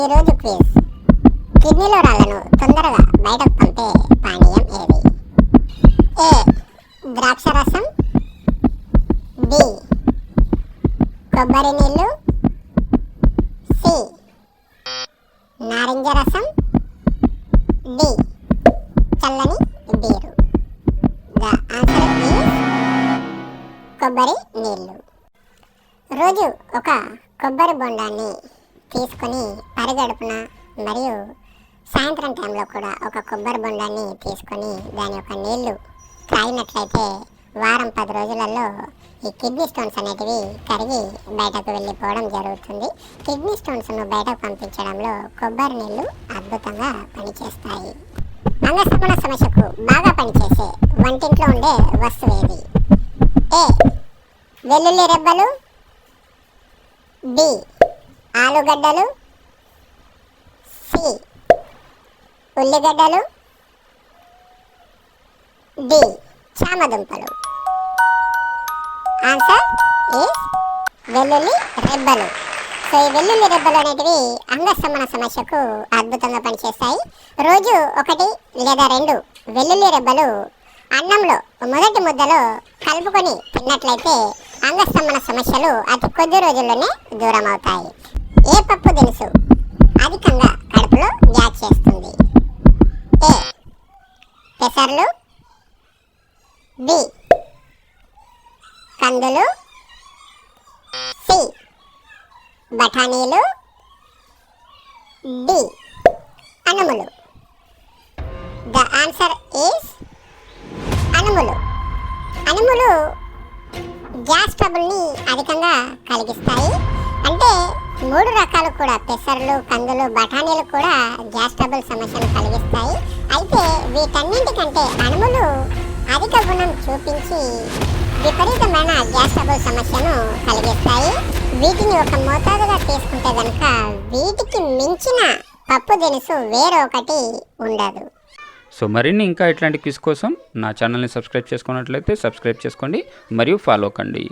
ఈరోజు క్విజ్. కిడ్నీలో రాళ్ళను తొందరగా బయటకు పంపే పానీయం ఏది? ఏ. ద్రాక్ష రసం బి. కొబ్బరి నీళ్ళు. సి. నారింజ రసం. డి. చల్లని బీరు. ద ఆన్సర్ ఈజ్ కొబ్బరి నీళ్ళు. రోజు ఒక కొబ్బరి బొండాన్ని తీసుకొని పరిగడుపున మరియు సాయంత్రం టైంలో కూడా ఒక కొబ్బరి బొండాన్ని తీసుకొని దాని యొక్క నీళ్ళు తాగినట్లయితే వారం పది రోజులలో ఈ కిడ్నీ స్టోన్స్ అనేటివి కరిగి బయటకు వెళ్ళిపోవడం జరుగుతుంది. కిడ్నీ స్టోన్స్ను బయటకు పంపించడంలో కొబ్బరి నీళ్ళు అద్భుతంగా పనిచేస్తాయి. అంగస్తమన సమస్యకు బాగా పనిచేసే వంటింట్లో ఉండే వస్తువు ఏది? ఏ. వెల్లుల్లి రెబ్బలు. బి. ఆలుగడ్డలు సి ఉల్లిగడ్డలు డి చామదుంపలు. ఆన్సర్ ఈస్ వెల్లుల్లి రెబ్బలు. సో ఈ వెల్లుల్లి రెబ్బలు అనేటివి అంగస్తంభన సమస్యకు అద్భుతంగా పనిచేస్తాయి. రోజు ఒకటి లేదా రెండు వెల్లుల్లి రెబ్బలు అన్నంలో మొదటి ముద్దలో కలుపుకొని తిన్నట్లయితే అంగస్తంభన సమస్యలు అతి కొద్ది రోజుల్లోనే దూరం అవుతాయి ఏ పప్పు తెలుసు అధికంగా కడుపులో గ్యాస్ చేస్తుంది. ఏ. పెసర్లు. బి. కందులు. సి. బఠానీలు. డి. అనుములు ద ఆన్సర్ ఈస్ అనుములు అనుములు గ్యాస్ ట్రబుల్ని అధికంగా కలిగిస్తాయి. అంటే మూడు రకాలు కూడా పెసర్లు కందులు బఠానీలు కూడా గ్యాస్ ట్రబుల్ సమస్యను కలిగిస్తాయి. అయితే వీటన్నింటికంటే అనుములు అధిక గుణం చూపించి విపరీతమైన గ్యాస్ ట్రబుల్ సమస్యను కలిగిస్తాయి. వీటిని ఒక మోతాదుగా తీసుకుంటే కనుక వీటికి మించిన పప్పు దినుసు వేరొకటి ఉండదు. సో మరిన్ని ఇంకా ఇట్లాంటి క్విజ్ కోసం నా ఛానల్ని సబ్స్క్రైబ్ చేసుకున్నట్లయితే సబ్స్క్రైబ్ చేసుకోండి మరియు ఫాలో కండి.